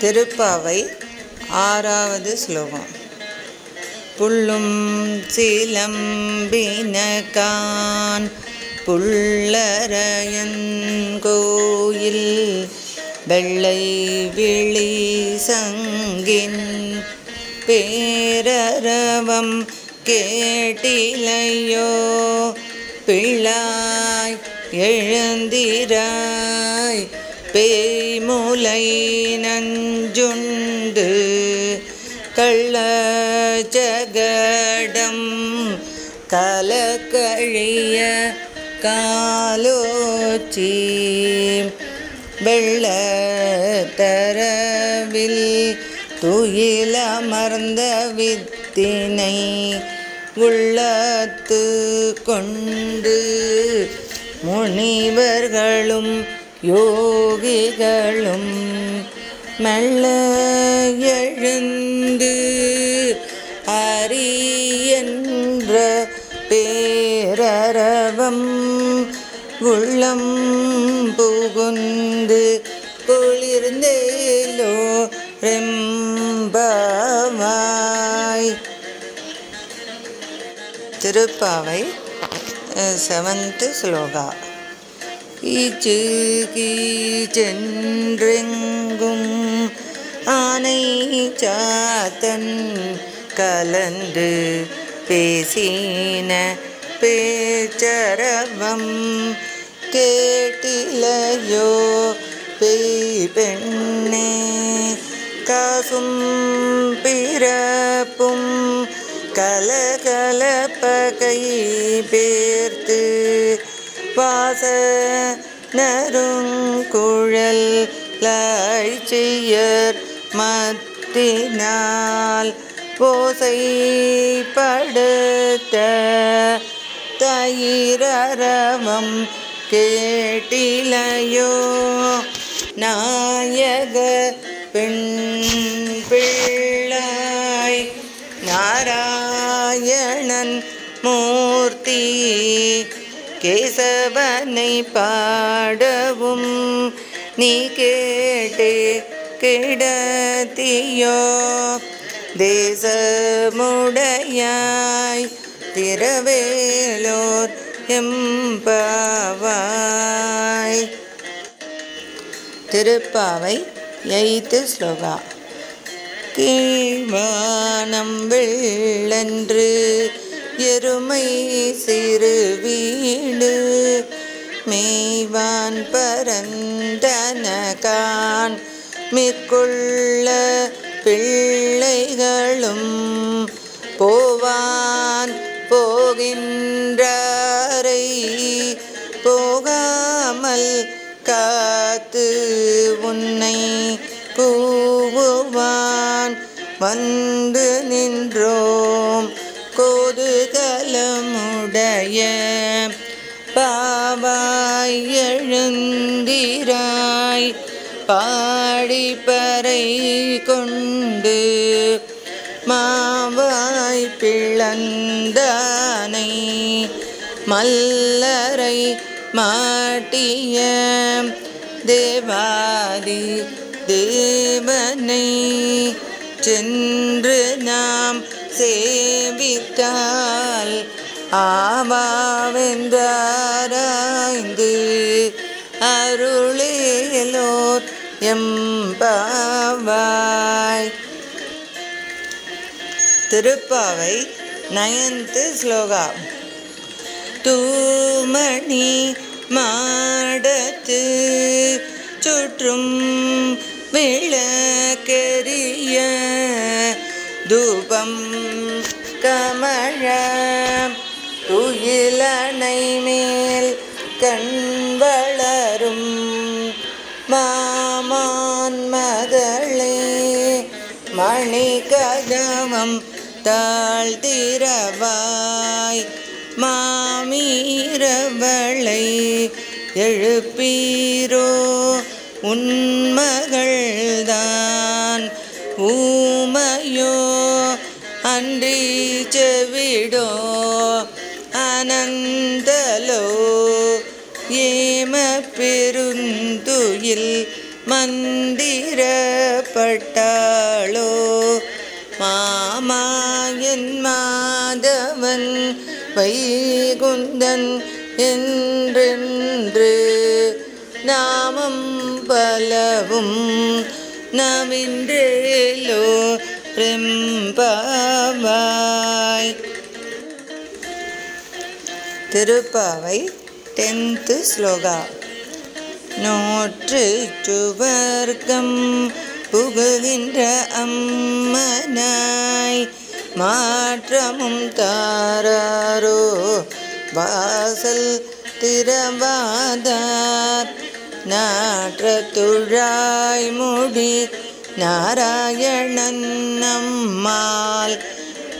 திருப்பாவை ஆறாவது ஸ்லோகம். புள்ளும் சிலம்பினகான் புள்ளரையன் கோயில் வெள்ளை விழி சங்கின் பேரரவம் கேட்டிலையோ பிழாய் எழுந்திராய் பேய்முலை நஞ்சுண்டு கள்ள ஜகடம் கலக்கழிய காலோச்சி வெள்ள தரவில் துயிலமர்ந்த வித்தினை உள்ளத்து கொண்டு முனிவர்களும் யோகிகளும் மெல்ல எழுந்து அரியன்ற பேரரவம் உள்ளம் புகுந்து குளிர்ந்தேலோ ரெம்பமாய். திருப்பாவை செவன்த்து ஸ்லோகா. கீச்சு கீச்சென்றெங்கும் ஆனை சாத்தன் கலந்து பேசின பேச்சரவம் கேட்டிலையோ பேய் பெண்ணே காசும் பிறப்பும் கலகலப்பகை பேர்த்து வாச நருங்குழல் லாய்ச்சியர் மத்தினால் ஓசைப்படுத்த தயிரரவம் கேட்டிலையோ நாயக பெண் கேசவனை பாடவும் நீ கேட்டே கிடத்தியோ? தேசமுடையாய் திரவேலோர் எம்பாவாய். திருப்பாவை எய்த்து ஸ்லோகா. கீழ்வானம் வெள்ளன்று எருமை சிறு வீடு மெய்வான் பரந்தனகான். மிக்குள்ள பிள்ளைகளும் போவான் போகின்றாரை. போகாமல் காத்து உன்னை கூவுவான். வந்து நின்றோ எழுந்திராய் பாடிப்பறை கொண்டு மாவாய் பிளந்தானை மல்லரை மாட்டிய தேவாதி தேவனை சென்று நாம் சேவித்தால் ஆவாவென்றாராய்ந்து அருளேலோர் எம்பாவாய். திருப்பாவை நயன்த்து ஸ்லோகா. தூமணி மாடத்து சுற்றும் விளக்கெரிய தூபம் கமழ துயிலனை மேல் கண் வளரும் மாமான் மகளே மணி கதவம் தாழ்த்திரவாய் மாமீரவளை எழுப்பீரோ உன்மகள்தான் ஊமையோ அன்றி செவிடோ அனந்த ஏம மந்திரப்பட்டாளோ? மாமாயன் மாதவன் வைகுந்தன் என்றென்று நாமம் பலவும் நவின்றேலோ ரெம்பாவாய். திருப்பாவை டென்த்து ஸ்லோகா. நோற்று சுவர்க்கம் புகுகின்ற அம்மனாய். மாற்றமும் தாராரோ வாசல் திறவாதார் நாற்ற துழாய் முடி நாராயணன் நம்மால்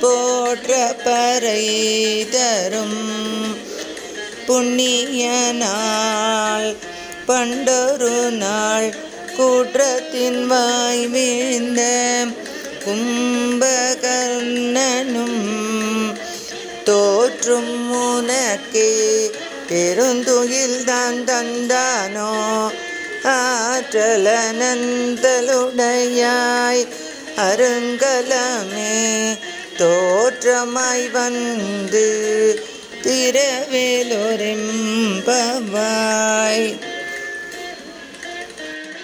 போற்ற பறை தரும். புண்ணிய நாள் பண்டொரு நாள் கூற்றத்தின் வாய் வீழ்ந்த கும்பகர்ணனும் தோற்றும் உனக்கே பெருந்துயில் தான் தந்தானோ? ஆற்றலனந்தலுடையாய் அருங்கலமே தோற்றமாய் வந்து திரவேலொரெம்பவாய்